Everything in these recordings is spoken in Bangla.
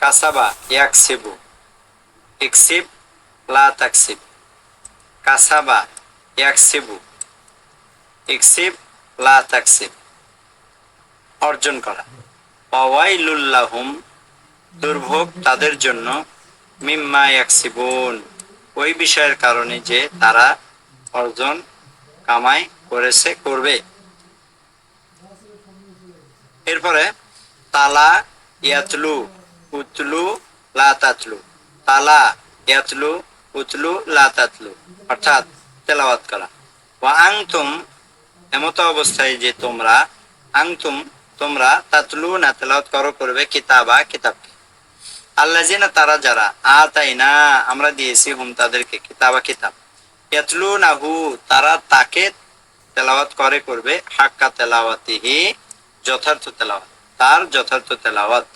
কাসাবা ইয়াকসিবু ইকসিব লা তাকসিব কাসাবা ইয়াকসিবু ইকসিব লা তাকসিব অর্জন করা। অওয়াইলুল্লাহুম, দুর্ভোগ তাদের জন্য মিম্মা ইয়াকসিবুন। ওই বিষয়ের কারণে যে তারা অর্জন, কামাই করেছে, করবে। এরপরে, তালা ইয়াতলু। উতলু লা তাতলু তালা, ইয়াতলু, উতলু লা তাতলু অর্থাৎ তেলাওয়াত করা। ওয়া আংতুম, এমত অবস্থায় যে তোমরা, আংতুম, তোমরা তাতলু না তেলাওয়াত করো, করবে কিতাবা, কিতাবকে। আল্লাহ না তারা যারা আ তাই না আমরা দিয়েছি হুম তাদেরকে কিতাবা, কিতাব। ইয়াতলু না হু তারা তাকে তেলাওয়াত করে, করবে হাক্কা তেলাওয়াতিহি, যথার্থ তেলাওয়াত। তার যথার্থ তেলাওয়াত।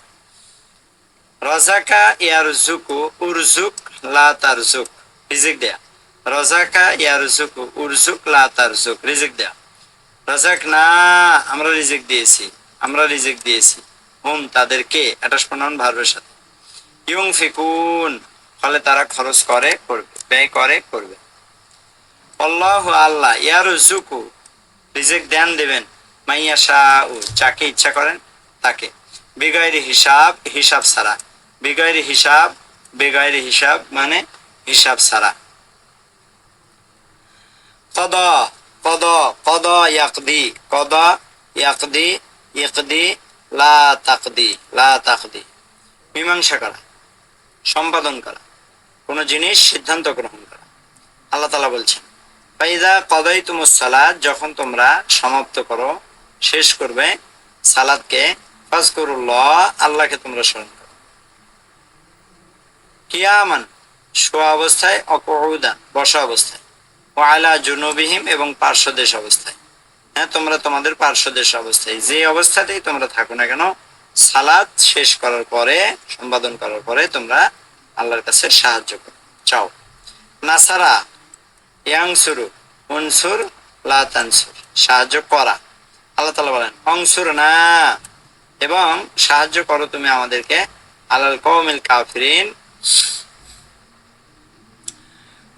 রজাকা ইয়ারজুকু উরজুক লা তারজুক রিজিক দেয়া রজাকা ইয়ারজুকু উরজুক লা তারজুক রিজিক দেয়া রজাক না আমরা রিজিক দিয়েছি, আমরা রিজিক দিয়েছি। হুম তাদেরকে অ্যাটাচ প্রণয়ন ভার্বের সাথে। ইয়ং ফিকুন ফলে তারা খরচ করে, করবে, ব্যয় করে, করবে। আল্লাহ আল্লাহ ইয়ারজুকু রিজিক দেন, দেবেন। মাইয়া শাহ যাকে ইচ্ছা করেন, তাকে। বিগয়ের হিসাব হিসাব ছাড়া। বেগয়ের হিসাব বেগয়ের হিসাব মানে হিসাব ছাড়া। কদ কদ কদ ইয়াকদি কদ ইয়াকদি ইকদি লা তাকদি লা তাকদি। মীমাংসা করা, সম্পাদন করা, কোন জিনিস সিদ্ধান্ত গ্রহণ করা। আল্লাহ তালা বলছেন ফাইদা কদাই তুমুর সালাদ যখন তোমরা সমাপ্ত করো, শেষ করবে সালাদকে ফাজকুরুল্লাহ, আল্লাহকে তোমরা স্মরণ করো। কিয়ামান শোয়া অবস্থায়, অকউদা, বসা অবস্থায়। ও আলা জুনুবিহিম এবং পার্শ্বদেশ অবস্থায়। হ্যাঁ তোমরা তোমাদের পার্শ্বদেশ অবস্থায়। যে অবস্থাতেই তোমরা থাকো না কেন সালাদ শেষ করার পরে, সম্পাদন করার পরে তোমরা আল্লাহর কাছে সাহায্য করো। চাও। নাসারা, ইয়াংসুরু, উনসুর লাতানসুর সাহায্য করা। আল্লাহ তালা বলেন, অংসুর না। এবং সাহায্য করো তুমি আমাদেরকে আলাল কৌমিল কাফিরিন।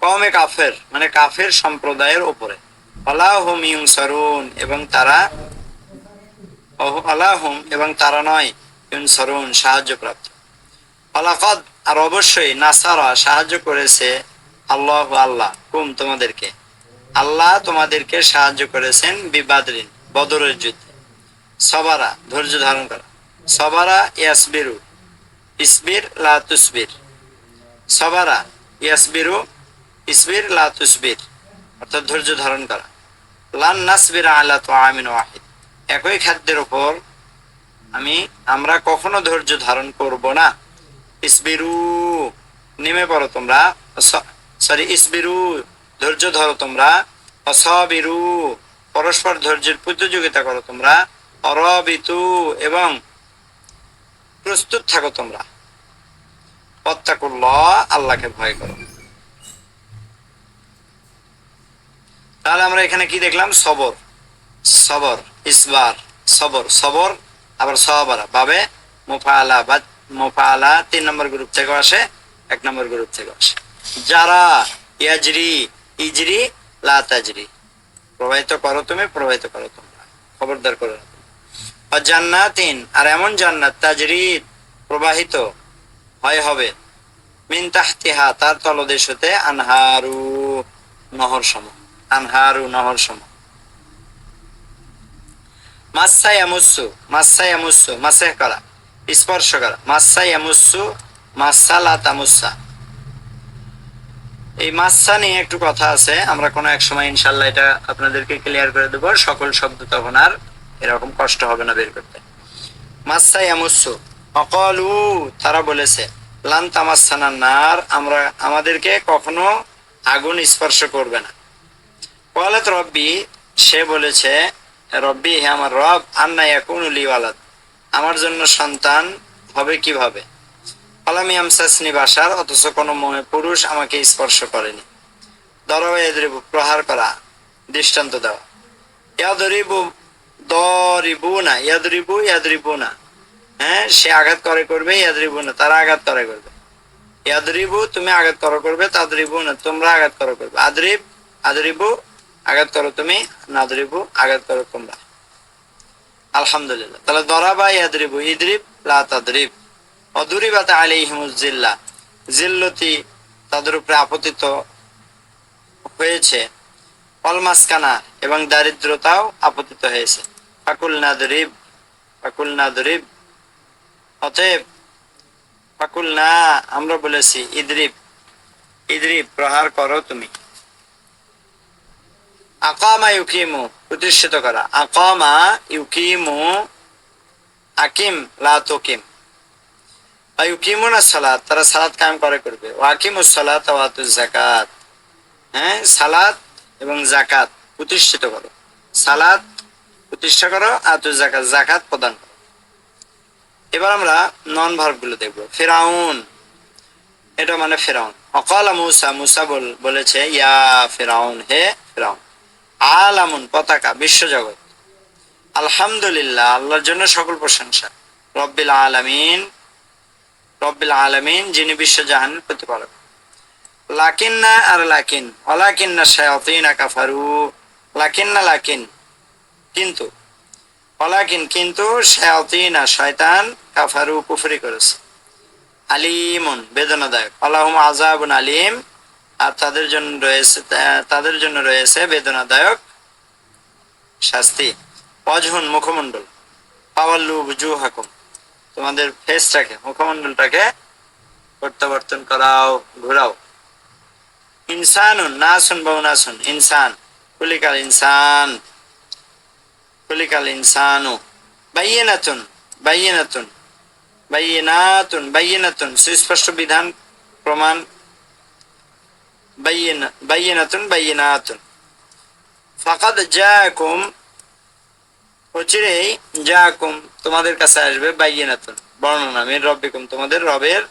কমে কাফের মানে কাফের সম্প্রদায়ের উপরে। আলাহুম এবং তারা আলাহুম এবং তারা নয় আর অবশ্যই নাসারা সাহায্য করেছে আল্লাহ আল্লাহ, কুম তোমাদেরকে? আল্লাহ তোমাদেরকে সাহায্য করেছেন বিবাদরিন, বদরের যুদ্ধে। সবারা, ধৈর্য ধারণ করা। সবারা ইয়াসবিরু, ইসবির লা তুসবির। সবারা ইয়াসবিরু ইসবির লা অর্থাৎ ধৈর্য ধারণ করা। লান নাসবির আলা তো আমিন ওয়াহিদ। একই খাদ্যের ওপর আমি, আমরা কখনো ধৈর্য ধারণ করব না। ইসবিরু, নেমে পড়ো তোমরা। সরি, ইসবিরু, ধৈর্য ধরো তোমরা। অসবিরু, পরস্পর ধৈর্যের প্রতিযোগিতা করো তোমরা। অরবিতু, এবং প্রস্তুত থাকো তোমরা। অত্যাকুল্লাহ আল্লাহকে ভয় করো। তাহলে আমরা এখানে কি দেখলাম? সবর। সবর, ইসবার। সবর সবর, আবার সবারা। বাবে মুফালা বা মুফালা তিন নম্বর গ্রুপ থেকে আসে, এক নম্বর গ্রুপ থেকে আসে। যারা ইয়াজরি, ইজরি, লা তাজরি। প্রবাহিত করো তুমি, প্রবাহিত করো তোমরা। খবরদার করো জান্নাতিন, আর এমন জান্নাত, তাজরি প্রবাহিত, হয় হবে। মিন তাহতিহা, তার তলদেশ হতে আনহারু নহর সম আনহারু নহর সম। মাসা ইয়ামুসু মাসা ইয়ামুসু মাসেহ করা, স্পর্শ করা। মাসা ইয়ামুসু মাসা লা তামুসা এই মাসা নিয়ে একটু কথা আছে, আমরা কোনো এক সময় ইনশাল্লাহ এটা আপনাদেরকে ক্লিয়ার করে দেবো। সকল শব্দ তখন আর এরকম কষ্ট হবে না বের করতে। মাসা ইয়ামুসু অকলু, তারা বলেছে, লান তামাসানা নার, আমরা, আমাদেরকে কখনো আগুন স্পর্শ করবে না। কলাত রব্বি সে বলেছে, রব্বি, হে আমার রব, আন্না ইয়াকুন লিওয়ালাদ আমার জন্য সন্তান হবে কীভাবে? ফলামি আমসাসনি বাসার অথচ কোনো মহে- পুরুষ আমাকে স্পর্শ করেনি। দরবা প্রহার করা, দৃষ্টান্ত দেওয়া ইয়াদরিবু দরিবু না ইয়াদরিবু ইয়াদরিবু না হ্যাঁ সে আঘাত করে করবে ইয়াদরিবু না তারা আঘাত করে করবে। ইয়াদরিবু, তুমি আঘাত করো করবে তাদরিবু না তোমরা আঘাত করো করবে। আদরিব, আদরিবু আঘাত করো তুমি, নাদরিবু, আঘাত করো তোমরা। আলহামদুলিল্লাহ। তাহলে দরাবা ইয়াদরিবু, ইদরিব, লা তাদরিব। অদুরিবাতে আলাইহিমুজ জিল্লা। জিল্লতি তাদের উপরে আপতিত হয়েছে। অলমাসকানা এবং দারিদ্রতাও আপতিত হয়েছে। ফাকুল নাদরিব ফাকুল নাদরিব। অতএব ফাকুল না, আমরা বলেছি ইদরিব ইদরিব প্রহার করো তুমি। আকামা ইউকিমু প্রতিষ্ঠিত করা আকামা ইউকিমু আকিম লা তুকিম ইউকিমুনা সালাত তারা সালাত কায়েম করে করবে ওয়াকিমুস সালাত যাকাত হ্যাঁ সালাত এবং জাকাত প্রতিষ্ঠিত করো সালাত প্রতিষ্ঠা করো আতুজ জাকাত জাকাত প্রদান করো এবার আমরা নন ভার্বগুলো দেখব ফেরাউন এটা মানে ফেরাউন অকাল মুসা মুসা বলেছে ইয়া ফেরাউন হে ফেরাউন আলামুন, পতাকা, বিশ্বজগৎ। আলহামদুলিল্লাহ, আল্লাহর জন্য সকল প্রশংসা। রব্বিল আলামিন রব্বিল আলামিন, যিনি বিশ্বজাহানের প্রতিপালক। লাকিন্না আর লাকিন অলাকিন্না শায়াতিনা কাফারু। লাকিন্না লাকিন, কিন্তু অলাকিন কিন্তু শায়াতিনা, শয়তান, কাফারু, কুফরি করেছে। আলিমুন, বেদনাদায়ক। আল্লাহুম আজাবুন আলিম আর তাদের জন্য রয়েছে তাদের জন্য রয়েছে বেদনাদায়ক শাস্তি। অজহুন মুখমণ্ডল। পাওয়াল্লু হাকুম তোমাদের ফেসটাকে প্রত্যাবর্তন করাও নাসুন ইনসান, কুলিকাল ইনসান। কুলিকাল ইনসানু। সুস্পষ্ট বিধান, প্রমাণ বাইয়েনা বাইয়েনাতুন বাইয়েনাতুন ফাকাদ জাকুম অচিরেই জাকুম তোমাদের কাছে আসবে বাইয়েনাতুন বর্ণনা মির রব্বিকুম তোমাদের রবের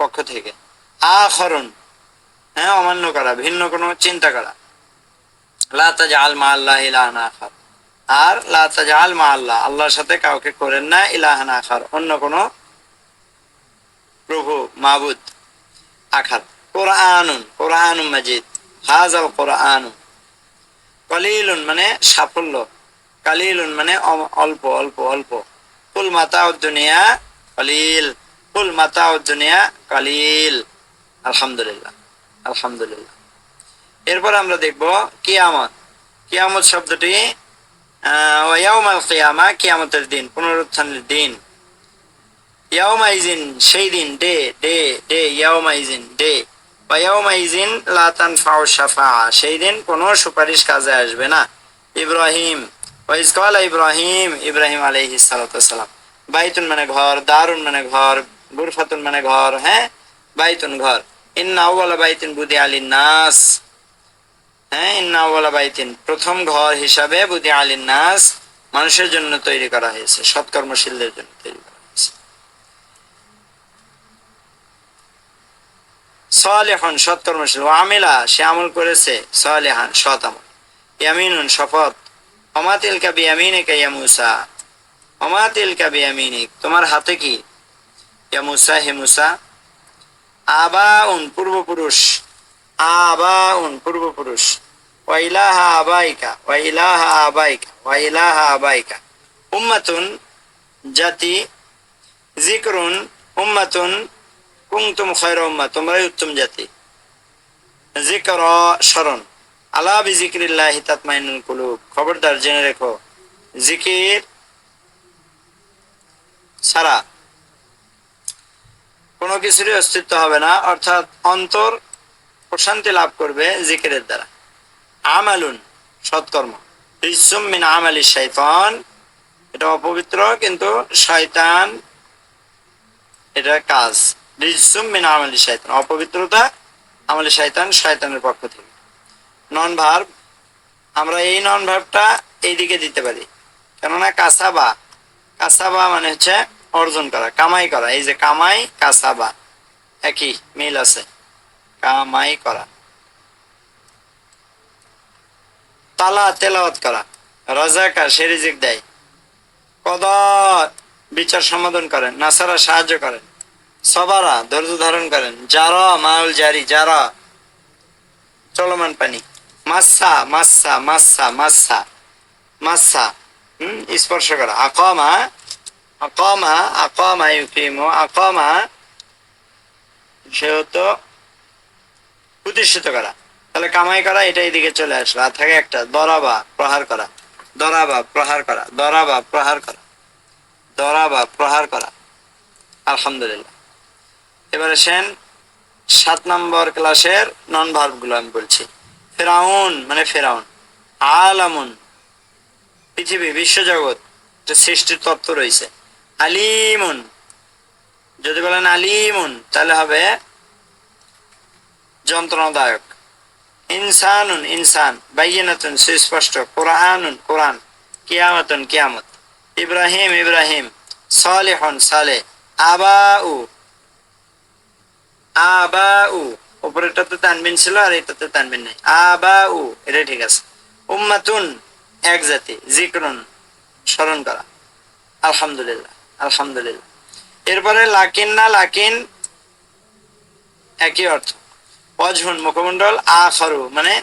পক্ষ থেকে। হ্যাঁ অমান্য করা, ভিন্ন কোনো চিন্তা করা। লাতাজ আল মা আল্লাহ ইলাহান আখার। আর লাতাজ আল মা আল্লাহ, আল্লাহর সাথে কাউকে করেন না ইলাহান আখার, অন্য কোনো প্রভু, মাবুদ, আখার। কোরআনুন কোরআনুন মাজিদ। হাজাল কোরআনু কলিলুন মানে সাফল্য। কালিলুন মানে অল্প অল্প অল্প। কুল মাতা দুনিয়া কলিল। কুল মাতা দুনিয়া কালিল। আলহামদুলিল্লাহ আলহামদুলিল্লাহ। এরপর আমরা দেখব কিয়ামত। কিয়ামত শব্দটি ওয়াউমাল কিয়ামা, কিয়ামতের দিন, পুনরুত্থানের দিন। ইয়াউমাইজিন, সেই দিন, ডে ডে ডে, ইয়াউমাইজিন, ডে। শাফা সেই দিন কোনো সুপারিশ কাজে আসবে না। ইব্রাহিম ইব্রাহিম ইব্রাহিম সালাম বাইতুন মানে ঘর, দারুণ মানে ঘর, গুরফাতুন মানে ঘর হ্যাঁ? বাইতুন ঘর। ইন্না আউওয়ালা বাইতিন বুদি আলিন নাস হ্যাঁ ইন্না আউওয়ালা বাইতিন। প্রথম ঘর হিসাবে বুদি আলিন নাস মানুষের জন্য তৈরি করা হয়েছে, সৎকর্মশীলদের জন্য তৈরি করা হয়েছে সালেহন সৎকর্মশীল ও আমিলা, সে আমল করেছে, সালেহান, সৎ আমল। ইয়ামিনুন, শপথ। অমাতিল কাবি ইয়ামিনিকা ইয়া মুসা। অমাতিল কাবি ইয়ামিনিক তোমার হাতে কি? ইয়া মুসা, হে মুসা। আবাউন, পূর্বপুরুষ। আবাউন, পূর্বপুরুষ। ওয়াইলাহা আবাইকা ওয়াইলাহা আবাইকা ওয়াইলাহা আবাইকা। উম্মাতুন জাতি জিকরুন উম্মাতুন কুমতুম খয়র উম্মা তোমরাই উত্তম জাতি। জিকর স্মরণ আলা বিজিক্রিল্লাহি তাতমাইনুল কুলুব। খবরদার, জেনে রেখো, জিকির ছাড়া কোনো কিছুরই অস্তিত্ব হবে না, অর্থাৎ অন্তর প্রশান্তি লাভ করবে জিকিরের দ্বারা। আমালুন, সৎকর্ম। রিসুম মিন আমালি শৈতান এটা অপবিত্র, কিন্তু শয়তান এটা কাজ। আমালি শয়তান অপবিত্রতা আমালি শয়তান শয়তানের পক্ষ থেকে। নন ভার্ব আমরা এই নন ভার্বটা এইদিকে দিতে পারি। কেননা কাসাবা কাসাবা মানে হচ্ছে অর্জন করা, কামাই করা। এই যে কামাই, কাসাবা, একই মিল আছে। কামাই করা। তালা, তেলাওয়াত করা। রাজাকা সে রিজিক দেয়। কদ বিচার সমাধান করেন। নাসারা সাহায্য করেন। সবারা ধৈর্য ধারণ করেন। যারা মাউল জারি, যারা চলমান পানি। মাসা মাসা মাসা মাসা মাসা। হুম, স্পর্শ করা। আকমা আকমা আকমা ইউকিমু, আকমা সেহেতু প্রতিষ্ঠিত করা। তাহলে কামাই করা, এটা এদিকে চলে আসলো আর থাকে একটা, দরাবা, প্রহার করা। দরাবা, প্রহার করা। দরাবা, প্রহার করা। দরাবা, প্রহার করা। আলহামদুলিল্লাহ। এবারে সেন সাত নম্বর ক্লাসের নন ভার্বগুলো আমি বলছি। ফেরাউন মানে ফেরাউন। আলামুন, পৃথিবী, বিশ্বজগৎ সৃষ্টির তত্ত্ব রয়েছে। আলিমুন, যদি বলেন আলিমুন, তাহলে হবে যন্ত্রণাদায়ক। ইনসানুন, ইনসান বাইনাতুন সুস্পষ্ট। কোরআনুন, কোরআন, কিয়ামতুন, কিয়ামত। ইব্রাহিম ইব্রাহিম, সালেহন সালে আবাউ আবাউ। উপরেরটাতে তানবিন ছিল আর এটাতে তানবিন নেই। আবাউ এটা ঠিক আছে। উম্মাতুন, এক জাতি, জিক্রুন, স্মরণ করা। আলহামদুলিল্লাহ আলহামদুলিল্লাহ। এরপরে লাকিন না লাকিন, একই অর্থ। অজহুন মুখমণ্ডল, আখরু মানে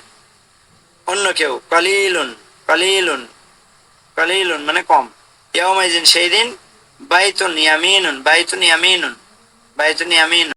অন্য কেউ, কলিলুন কলিলুন কলিলুন মানে কম। ইয়াউমাইজিন সেই দিন বাইতুন ইয়ামিনুন বাইতুন ইয়ামিনুন বাইতুন ইয়ামিনুন।